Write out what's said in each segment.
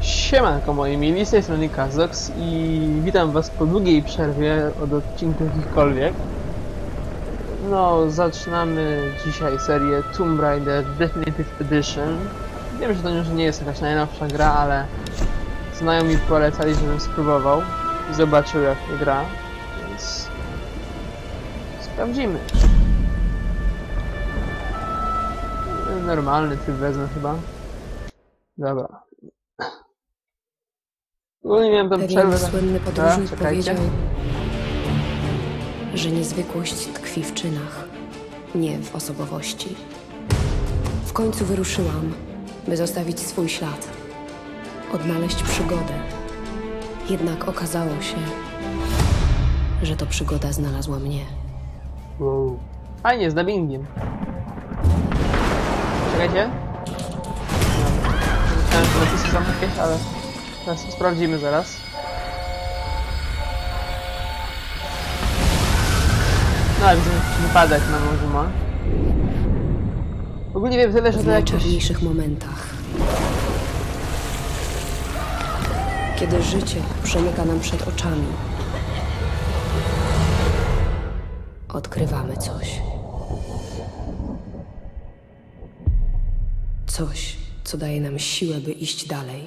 Siemanko moi mili, z tej strony Kazox i witam was po długiej przerwie od odcinków jakichkolwiek. No, zaczynamy dzisiaj serię Tomb Raider Definitive Edition. Wiem, że to już nie jest jakaś najnowsza gra, ale znajomi polecali, żebym spróbował i zobaczył jak to gra, więc sprawdzimy. Normalny tryb wezmę chyba. Dobra. Ogólnie miałem tam Pewien przerwę. słynny A, podróżnik powiedział, że niezwykłość tkwi w czynach, nie w osobowości. W końcu wyruszyłam, by zostawić swój ślad, odnaleźć przygodę. Jednak okazało się, że to przygoda znalazła mnie. Wow. Fajnie, z dubbingiem. Czekajcie. Myślałem, że napisy są jakieś, ale teraz to sprawdzimy zaraz. No, ale widzę wypadek na morzu ma. Ogólnie wiem tyle, że W to jakiś... najczarniejszych momentach. Kiedy życie przemyka nam przed oczami, odkrywamy coś. Coś, co daje nam siłę, by iść dalej.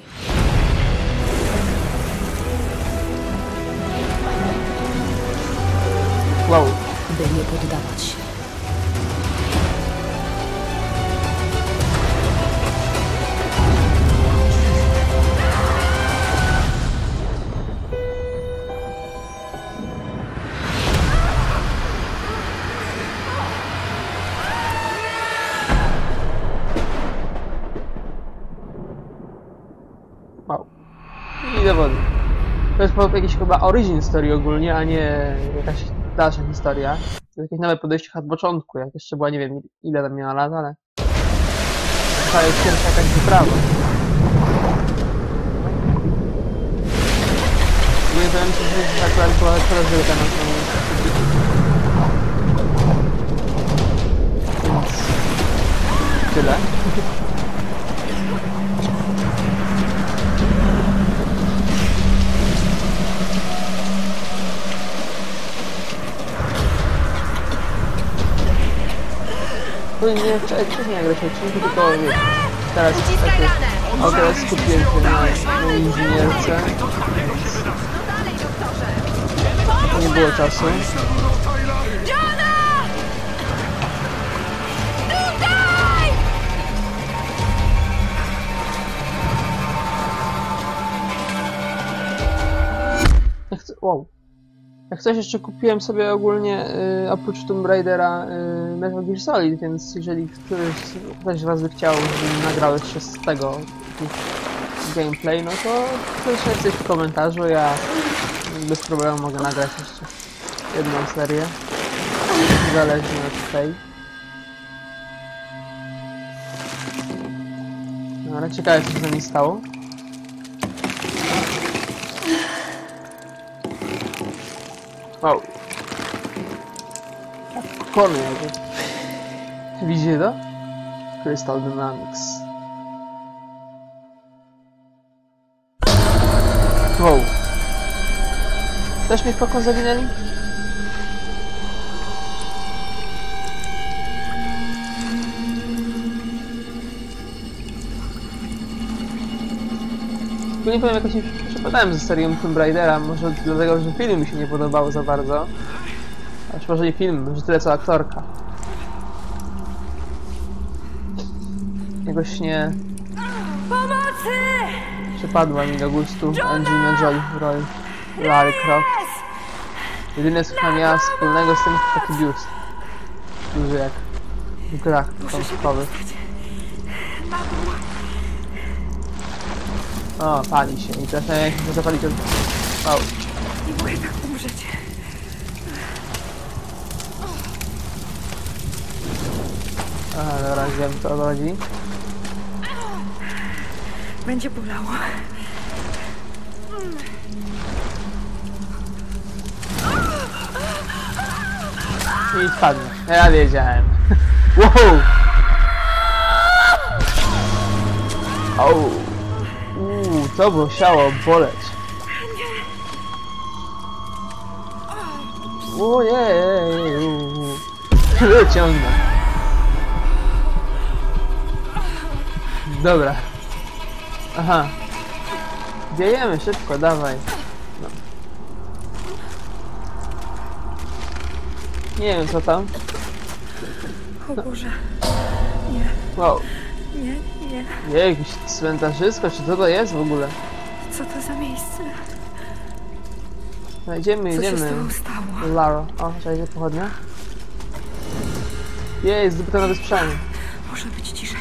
Wow. by nie poddawać się. Wow. I dowody. To jest po- jakiś chyba origin story ogólnie, a nie jakaś dalsza historia. To jakieś nowe podejście od początku, jak jeszcze była, nie wiem ile tam miała lat, ale... To jest pierwsza jakaś wyprawa. Nie powiem ci, że akurat była coraz wielka na Więc... Tyle. No nie, wcześniej nagrać odcinki, tylko wiesz, teraz taki okres skupiłem się na, na inżynierce, nie było czasu. Wow. Jak coś jeszcze kupiłem sobie ogólnie y, oprócz Tomb Raidera y, Metal Gear Solid, więc jeżeli któryś ktoś z was by chciał, żebym nagrał jeszcze z tego gameplay, no to piszcie coś w komentarzu, ja bez problemu mogę nagrać jeszcze jedną serię. Zależnie od tej. No ale ciekawe co się z nami stało. Wow. Kony jakieś. Widzicie to? Crystal Dynamics. Wow. Też mnie w pokój zawinęli? Tu nie powiem, jakoś nie przepadałem ze serią Tomb Raidera, może dlatego, że film mi się nie podobał za bardzo. Aż może nie film, może tyle co aktorka. Jakoś nie... Pomocy! Przypadła mi do gustu Angelina Jolie w roli Lara Croft. Jedyne co miała wspólnego z tym to taki biust. Duży jak w grach komputerowych. O, pali się i teraz jak się zapalić od... Wow. Tak. Aha, dobra, wiem co to chodzi. Będzie bolało. I spadnie. Ja wiedziałem. wow! Uuu, To musiało boleć. Ojej. Wyciągnę. Dobra. Aha. Biejemy szybko, dawaj. No. Nie wiem co tam. O Boże. Wow. Nie, nie. Nie, jakieś cmentarzysko, czy co to jest w ogóle? Co to za miejsce? No, idziemy, Co się z idziemy. tobą stało? Laro. O, czekajcie, pochodnia. Jej, zdobyto nowe sprzęt. Może być ciszej.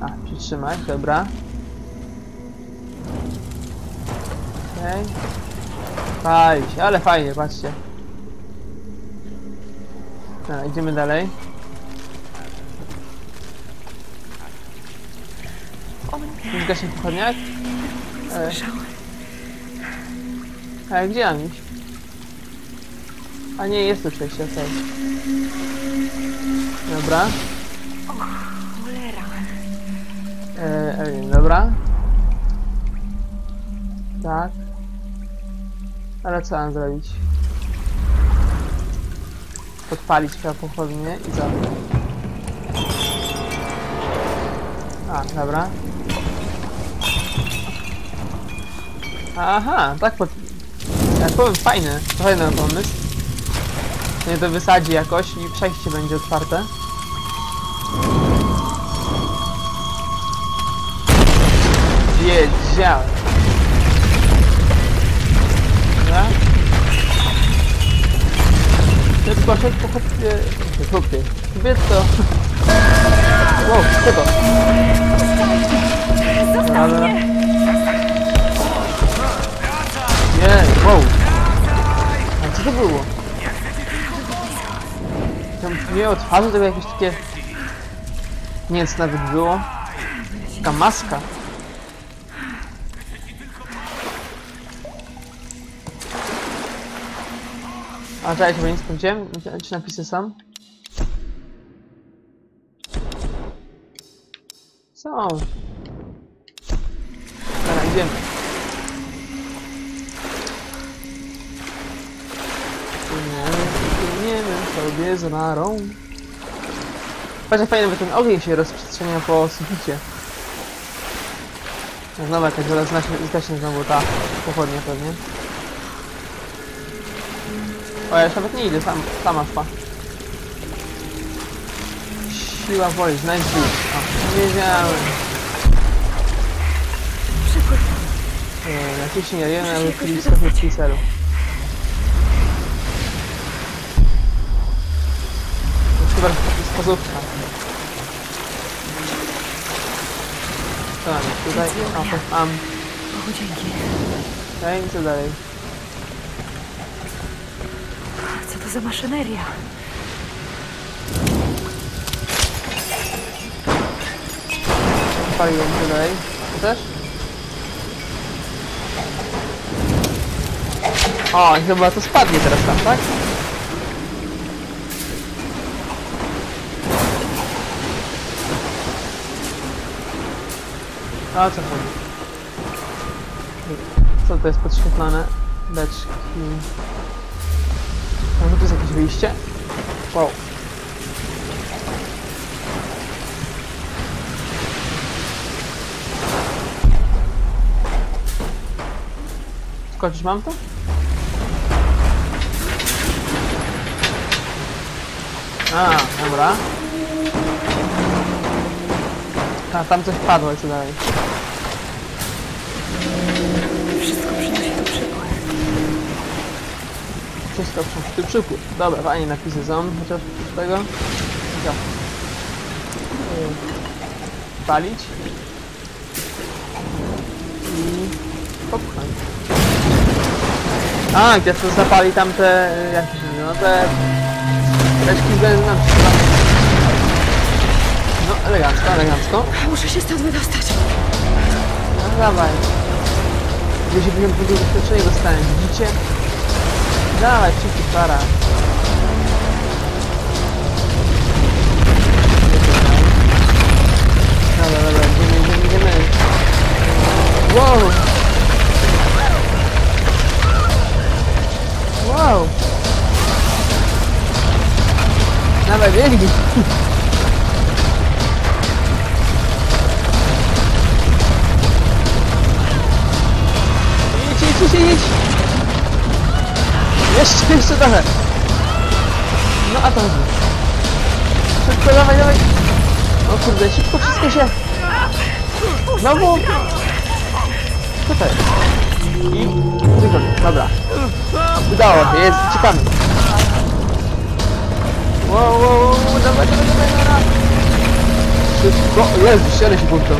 A, przytrzymać, dobra. Okej. Pali się, ale fajnie, patrzcie. Dobra, idziemy dalej. O nie, Zgaśnie pochodniak. E, słyszałam. a gdzie mam iść? A nie, jest tu przejście, okej. Dobra. Cholera. E, e, dobra. Tak. Ale co mam zrobić? Podpalić chyba pochodnie i co? A, dobra. Aha, tak pod... Ja powiem fajny, fajny pomysł. Nie to wysadzi jakoś i przejście będzie otwarte. Wiedziałem. Dobra. Szybko, szybko, chłopie. Chłopie. Kobieto. Wow, to? Zostaw mnie! Nie, wow. A co to było? Tam nie od twarzy tego jakieś takie... Nie wiem co nawet było. Taka maska. A czekajcie, bo nie sprawdziłem, czy- napisy są. Są. Dobra, idziemy. Płyniemy sobie z Larą. Patrz jak fajnie, bo ten ogień się rozprzestrzenia po suficie. No Znowu jakaś zaraz zgaśnie, znowu ta pochodnia pewnie. O, ja już nawet nie idę, sam, sama szła. Siła woli, znajdź dół. O, wiedziałem. Przypływ. E, Naciśnij arenę, aby kliskować piseru. To chyba wskazówka. Co mam jest tutaj? O, to mam. O, dzięki. Okej, co dalej? Co to za maszyneria? Paliłem co dalej. Tu też? O, i chyba to spadnie teraz tam, tak? A co chodzi? Co to jest podświetlane? Beczki. Może to jest jakieś wyjście? Wow. Skoczyć mam to? A, dobra. A, tam coś padło, co dalej? Wszystko przynosi to przypływ. Wszystko przez ty przypływ. Dobra, fajnie napisy są, chociaż z tego. Co? Yy, Palić. I popchnąć. A, gdzie to zapali tamte, y, jak się nazywa, no te beczki z benzyną. No, Elegancko, elegancko. Muszę się stąd wydostać. No dawaj. Ja się byłem drugie doświadczenie dostałem, widzicie? Dawaj, szybki para. Dobra, dobra, idziemy, idziemy, idziemy. Wow! Wow! Dawaj, biegnij! Idź, idź, idź! Jeszcze, jeszcze trochę! No a chodzi. Szybko, dawaj, dawaj! O kurde, szybko wszystko się... Co to jest? I... Wygląd, dobra. Udało się, jest, czekamy. Wow, wow, wow, dawaj, dawaj, dawaj, dawaj. Szybko, Jezu, ściany się puszczą.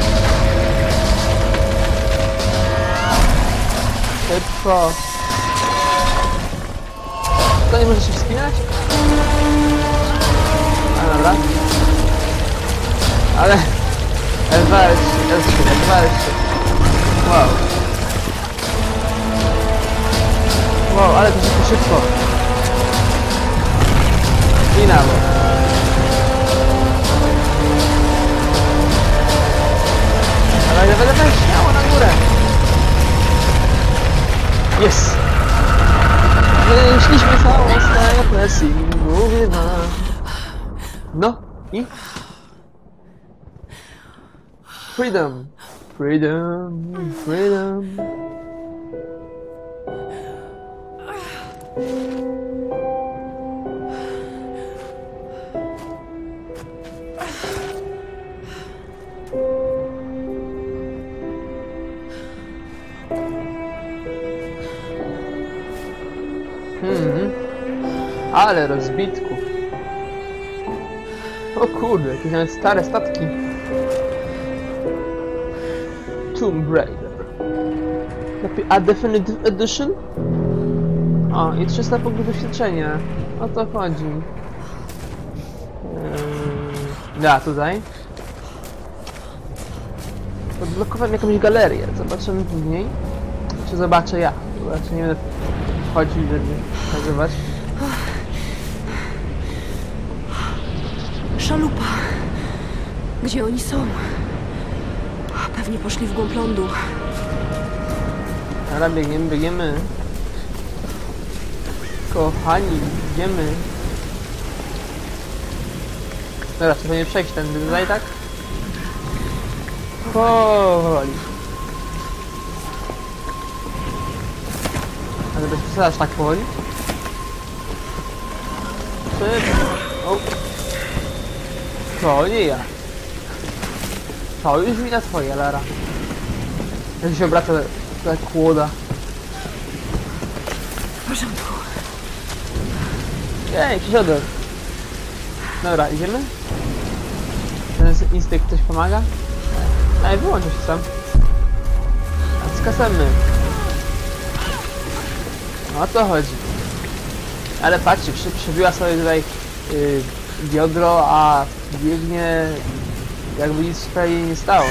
Szybko. To nie może się wspinać? A dobra. Ale... Elwalcz, Elwalcz, Elwalcz. Wow. Wow, ale to szybko. Jest. Wyszliśmy całą stronę presji, mówię wam. No i? Freedom. Freedom, freedom. Ale rozbitków. O kurde, jakieś nawet stare statki. Tomb Raider. Lepiej, a Definitive Edition? O, i 300 punktów doświadczenia. O to chodzi. Eee, ja, tutaj. Odblokowałem jakąś galerię. Zobaczymy później. Czy zobaczę ja. Zobaczę, nie będę wchodził, żeby nazywać. Szalupa. Gdzie oni są? Pewnie poszli w głąb lądu. Dobra, biegniemy, biegniemy. Kochani, idziemy. Dobra, trzeba nie przejść ten tutaj, tak? Powoli. Ale bez przesady aż tak powoli. Szybko. To nie ja. To już wina twoja, Lara. Jak się obraca ta kłoda. W porządku. Jej, jakiś odor. Dobra, idziemy? Ten instynkt coś pomaga? Ej, wyłączył się sam. A skasemy. No o to chodzi. Ale patrzcie, przy, przybiła sobie tutaj yy, biodro, a biegnie jakby nic się prawie nie stało.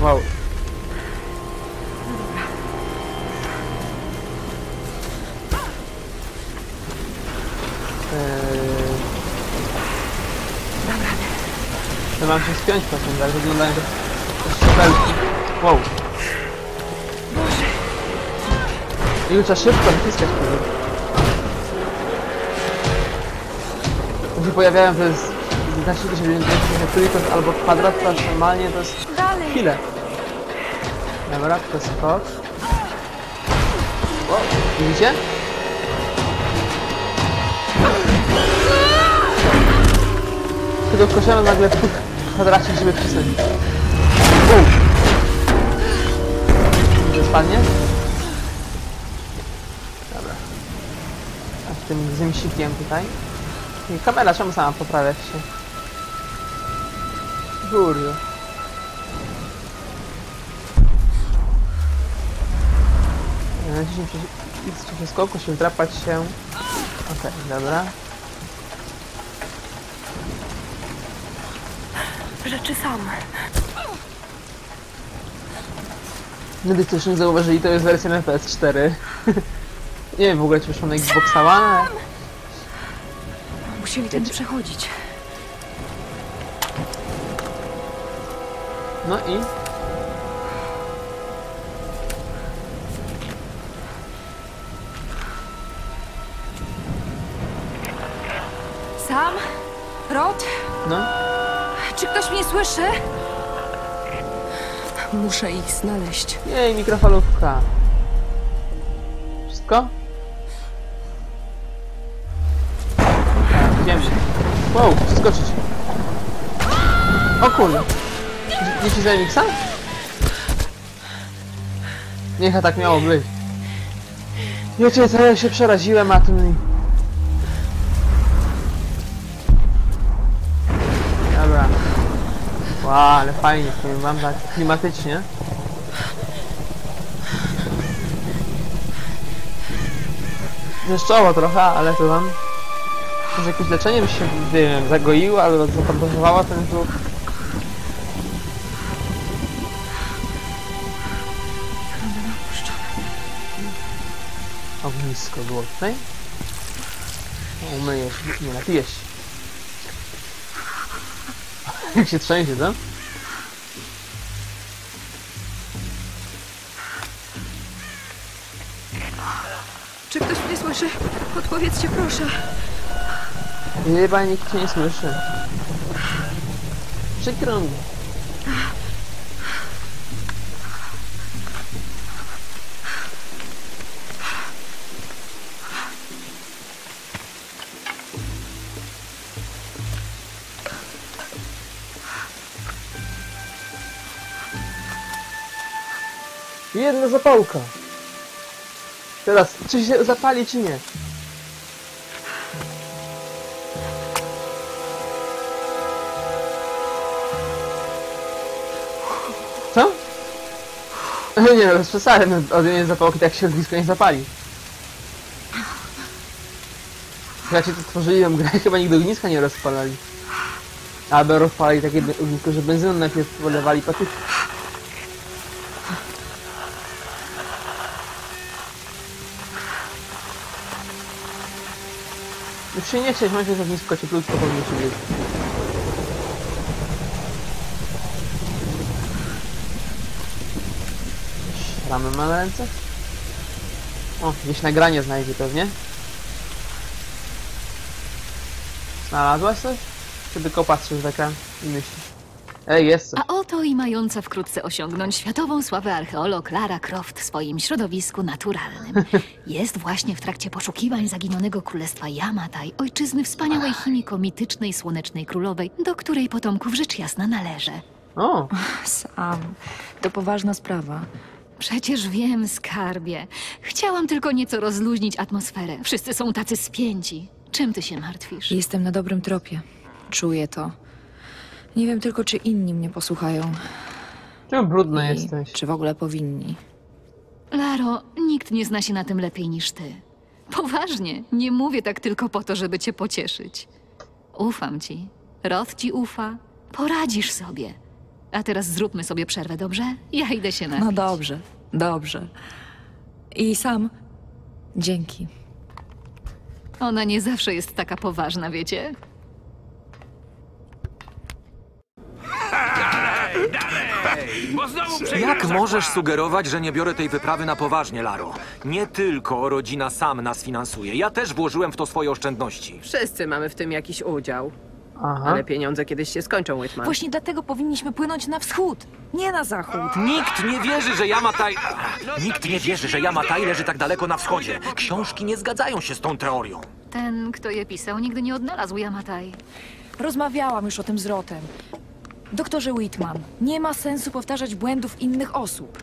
Wow. Eee, mam się spiąć potem, tak wyglądają te szczepelki. Wow. I już trzeba szybko naciskać pewnie. Się pojawiają, to jest znacznie się będzie trójkąt albo kwadrat, to normalnie to jest chwilę. Dobra, to skok. O, widzicie? Tylko wkoszamy nagle w kwadracik, żeby przesadzić. Spadnie? Dobra. A tym zymsikiem tutaj. Kamera czemu sama poprawia się? Kurde. Przy X przy przeskoku, się wdrapać się. Okej, dobra. Rzeczy sam. Medycy już nie zauważyli, to jest wersja na PS4. nie wiem w ogóle czy wyszło na Xbox One, ale musieli tędy przechodzić. No i? Sam? Rod? No? Czy ktoś mnie słyszy? Muszę ich znaleźć. Jej, mikrofalówka. Wszystko? Wow, skoczyć. O kurde. Nie ci zajmiksa? Niech tak miało być. Wiecie, co ja się przeraziłem, a tym... Dobra. Wow, ale fajnie, powiem wam tak klimatycznie. Deszczowo trochę, ale to wam... Może jakieś leczenie by się, nie wiem, zagoiło albo zapantowało ten brzuch. Ognisko było tutaj. O, Umyjesz, nie napijesz się. Jak się trzęsie, co? Czy ktoś mnie słyszy? Odpowiedzcie proszę. Chyba nikt cię nie słyszy. Przykro mi. Jedna zapałka. Teraz, czy się zapali, czy nie? Nie, no, bez przesady, no, odjęcie zapałki tak się ognisko nie zapali. Jak się to tworzyli tą grę, chyba nigdy ogniska nie rozpalali. Albo rozpalali takie ognisko, że benzyną najpierw polewali patyki. Już się nie chcieć, myślę, że ognisko cieplutko powinno się być. Ramy ma na ręce? O, gdzieś nagranie znajdzie pewnie. Znalazłaś coś? Czy tylko patrzysz w ekran i myślisz? Ej, jest coś. A oto i mająca wkrótce osiągnąć światową sławę archeolog Lara Croft w swoim środowisku naturalnym. Jest właśnie w trakcie poszukiwań zaginionego królestwa Yamatai, ojczyzny wspaniałej chimiko mitycznej słonecznej królowej, do której potomków rzecz jasna należy. O, Sam. To poważna sprawa. Przecież wiem, skarbie. Chciałam tylko nieco rozluźnić atmosferę. Wszyscy są tacy spięci. Czym ty się martwisz? Jestem na dobrym tropie. Czuję to. Nie wiem tylko, czy inni mnie posłuchają. czemu brudny I jesteś? czy w ogóle powinni. Laro, nikt nie zna się na tym lepiej niż ty. Poważnie, nie mówię tak tylko po to, żeby cię pocieszyć. Ufam ci. Roth ci ufa. Poradzisz sobie. A teraz zróbmy sobie przerwę, dobrze? Ja idę się napić. No dobrze, dobrze. I sam. Dzięki. Ona nie zawsze jest taka poważna, wiecie? Jak możesz sugerować, że nie biorę tej wyprawy na poważnie, Laro? Nie tylko rodzina sam nas finansuje. Ja też włożyłem w to swoje oszczędności. Wszyscy mamy w tym jakiś udział, Aha. ale pieniądze kiedyś się skończą, Whitman. Właśnie dlatego powinniśmy płynąć na wschód, nie na zachód. Nikt nie wierzy, że Yamatai... Nikt nie wierzy, że Yamatai leży tak daleko na wschodzie. Książki nie zgadzają się z tą teorią. Ten, kto je pisał, nigdy nie odnalazł Yamatai. Rozmawiałam już o tym z Rotem. Doktorze Whitman, nie ma sensu powtarzać błędów innych osób.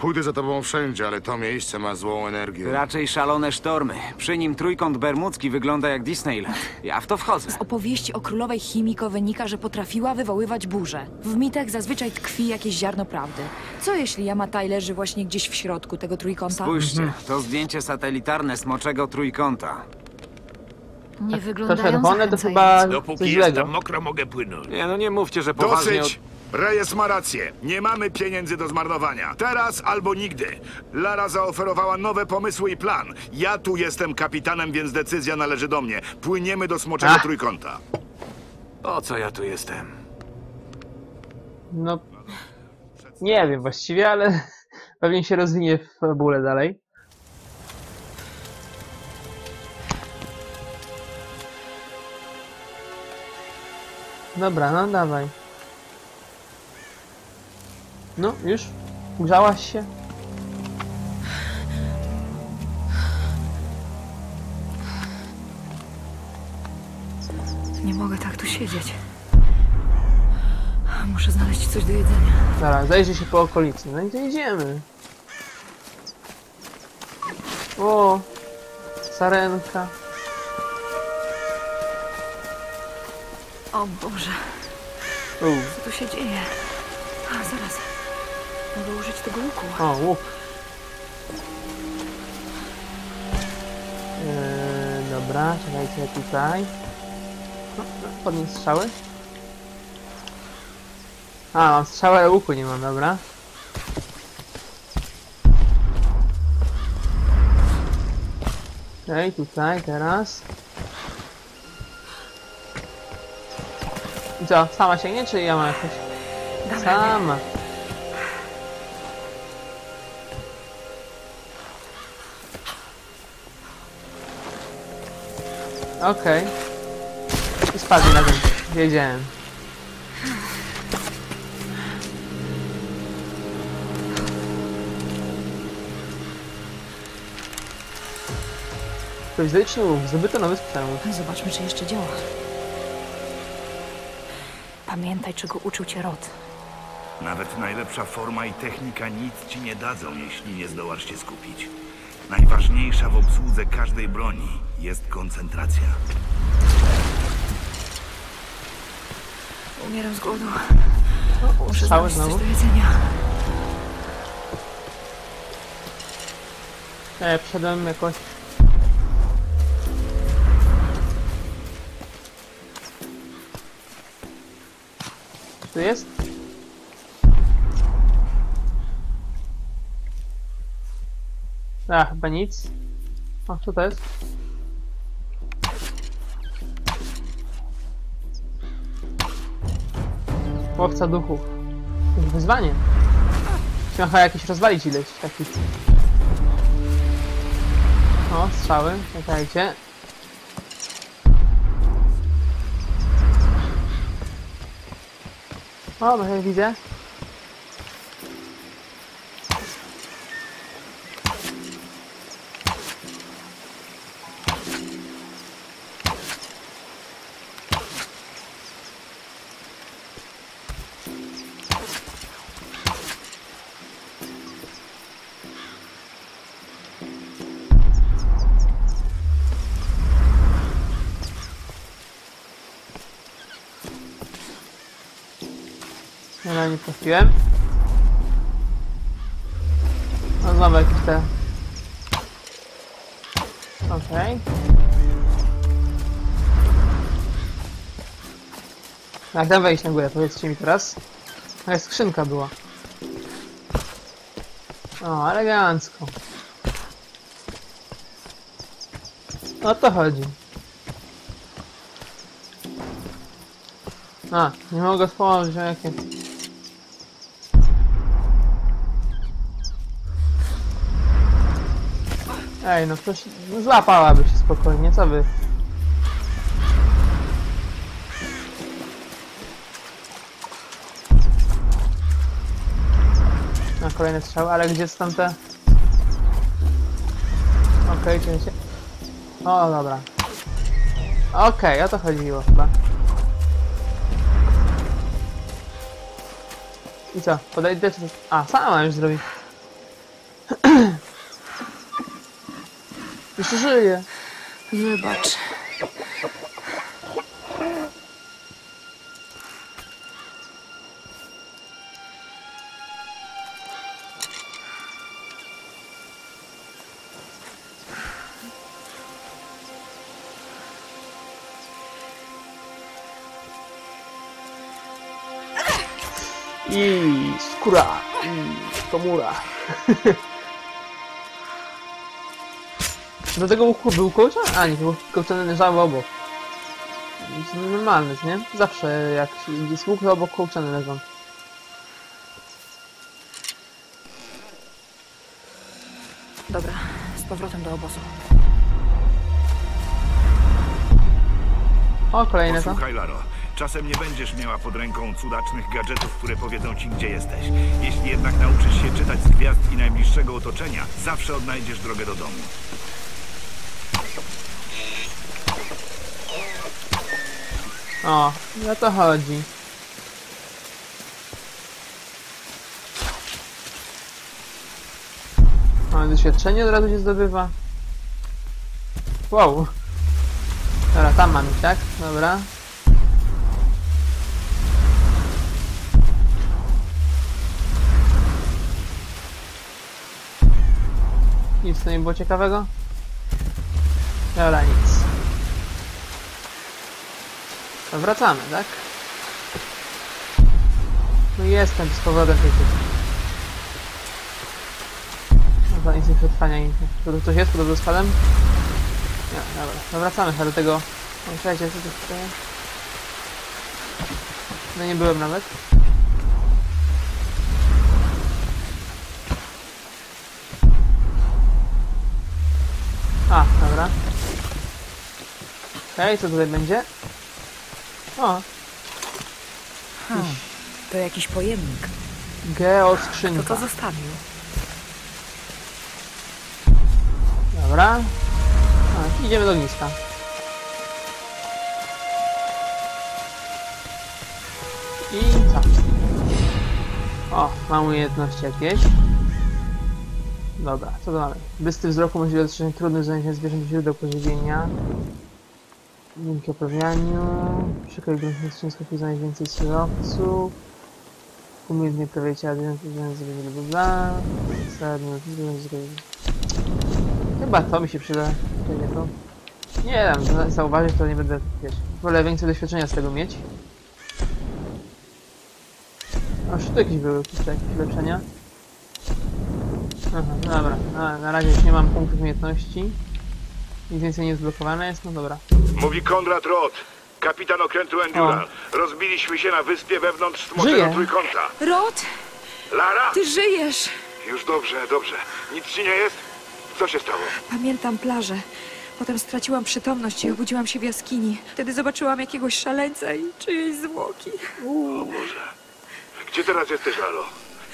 pójdę za tobą wszędzie, ale to miejsce ma złą energię. Raczej szalone sztormy. Przy nim trójkąt bermudzki wygląda jak Disneyland. Ja w to wchodzę. Z opowieści o królowej Chimiko wynika, że potrafiła wywoływać burze. W mitach zazwyczaj tkwi jakieś ziarno prawdy. Co jeśli Yamatai leży właśnie gdzieś w środku tego trójkąta? Spójrzcie, to zdjęcie satelitarne smoczego trójkąta. Nie Tak, To wyglądają czerwone to zachęcająco. chyba coś Dopóki jest złego. tam mokro, mogę płynąć. Nie, no nie mówcie, że poważnie... Dosyć! Reyes ma rację. Nie mamy pieniędzy do zmarnowania. Teraz albo nigdy. Lara zaoferowała nowe pomysły i plan. Ja tu jestem kapitanem, więc decyzja należy do mnie. Płyniemy do Smoczego Ach. Trójkąta. Po co ja tu jestem? No... Nie wiem właściwie, ale pewnie się rozwinie w fabule dalej. Dobra, no dawaj. No, już? Ugrzałaś się? Nie mogę tak tu siedzieć. Muszę znaleźć coś do jedzenia. Dobra, zajrzyj się po okolicy. No i to idziemy. O, sarenka. O Boże, U, co tu się dzieje? A, zaraz. Mogę użyć tego łuku. o, łuk. Eee, dobra, czekajcie tutaj. No, no, podnieść strzały. A, mam strzałę, ale łuku nie mam, dobra. Okej, tutaj, teraz. I co, sama sięgnie, czy ja mam jakoś? Radę. Sama. Okej. I spadli na tym. Wiedziałem. Prowizorycznie łuk, zdobyto nowy sprzęt. Zobaczmy, czy jeszcze działa. Pamiętaj, czego uczył cię Rod. Nawet najlepsza forma i technika nic ci nie dadzą, jeśli nie zdołasz się skupić. Najważniejsza w obsłudze każdej broni jest koncentracja. Umieram z głodu. Muszę znaleźć coś do jedzenia. E, przyszedłem jakoś... Tu jest? A, chyba nic. O, co to jest? Łowca duchów. Jakieś wyzwanie. Chyba jakieś rozwalić ileś takich. O, strzały, czekajcie. O, może widzę. Trafiłem. No, znowu jakieś te... Okej. Jak tam wejść na górę, powiedzcie mi teraz. Jakaś skrzynka była. O, elegancko. O to chodzi. A, nie mogę a jakie... Ej, no ktoś no, złapałaby się spokojnie, co wy? Na kolejne strzały, ale gdzie są te... Okej, okay, się... O, dobra. Okej, o to chodziło chyba. I co? Podejdę czy... A, sama już zrobi. Jeszcze żyje. Wybacz. I skóra, i komura. Do tego łuku był kołczan? A nie, to był kołczany leżały obok. To normalne, nie? Zawsze jak się jest łuk, to obok kołczany leżą. Dobra, z powrotem do obozu. O, kolejne to. Posłuchaj, Laro. Czasem nie będziesz miała pod ręką cudacznych gadżetów, które powiedzą ci, gdzie jesteś. Jeśli jednak nauczysz się czytać z gwiazd i najbliższego otoczenia, zawsze odnajdziesz drogę do domu. O, o to chodzi. O, doświadczenie od razu się zdobywa. Wow. Dobra, tam mam tak? Dobra. Nic to nie było ciekawego? Dobra, nic. To wracamy, tak? No jestem z powrotem przecież. Dobra, nic nie przetrwania i... Tu coś jest pod wodospadem? Nie, dobra. To wracamy chyba do tego... O, Słuchajcie, co tu tutaj? No nie byłem nawet. A, dobra. Okej, co tutaj będzie? O, Hmm, to jakiś pojemnik. geo Kto skrzynka. to zostawił? Dobra. A, idziemy do ogniska. I co? O, mam umiejętności jakieś. Dobra, co to mamy? Bystry wzroku możliwe dostrzeżenie trudnych zajęć zwierząt źródeł pożywienia. Dzięki oprawianiu. Przykład grunt ciężko znaleźć więcej surowców. Umiejętnie prawie ciała zwierząt, zwierząt, bla bla Chyba to mi się przyda. Nie to. Nie za- zauważyć to nie będę, wiesz, wolę więcej doświadczenia z tego mieć. A już tu jakieś były, jakieś ulepszenia. Aha, no dobra, na, na razie już nie mam punktów umiejętności. Nic więcej nie zblokowane jest, no dobra. Mówi Konrad Roth, kapitan okrętu Endural. Rozbiliśmy się na wyspie wewnątrz smoczego Żyje. trójkąta. Rod, Lara? ty żyjesz! Już dobrze, dobrze. Nic ci nie jest? Co się stało? Pamiętam plażę. Potem straciłam przytomność i obudziłam się w jaskini. Wtedy zobaczyłam jakiegoś szaleńca i czyjeś zwłoki. O Boże. Gdzie teraz jesteś, Lalo?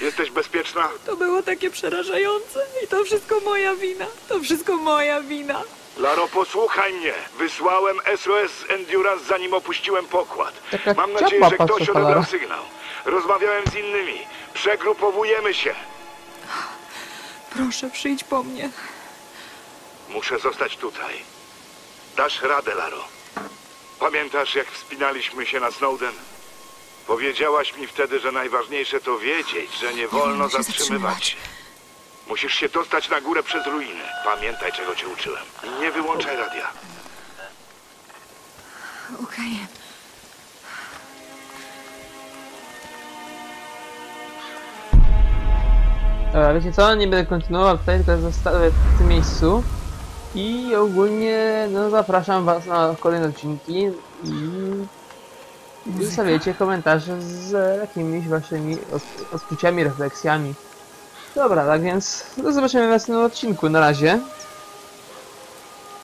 Jesteś bezpieczna? To było takie przerażające. I to wszystko moja wina. To wszystko moja wina. Laro, posłuchaj mnie. Wysłałem SOS z Endurance, zanim opuściłem pokład. Taka Mam nadzieję, ciapa że ktoś odebrał sygnał. Rozmawiałem z innymi. Przegrupowujemy się. Proszę, przyjdź po mnie. Muszę zostać tutaj. Dasz radę, Laro. Pamiętasz, jak wspinaliśmy się na Snowden? Powiedziałaś mi wtedy, że najważniejsze to wiedzieć, że nie wolno wolno się zatrzymywać się. Musisz się dostać na górę przez ruiny. Pamiętaj, czego cię uczyłem. I nie wyłączaj radia. Okej. Dobra, wiecie co? Nie będę kontynuował tutaj, tylko zostanę w tym miejscu. I ogólnie, no zapraszam was na kolejne odcinki i zostawiajcie komentarze z jakimiś waszymi od- odczuciami, refleksjami. Dobra, tak więc do zobaczenia w następnym odcinku. Na razie.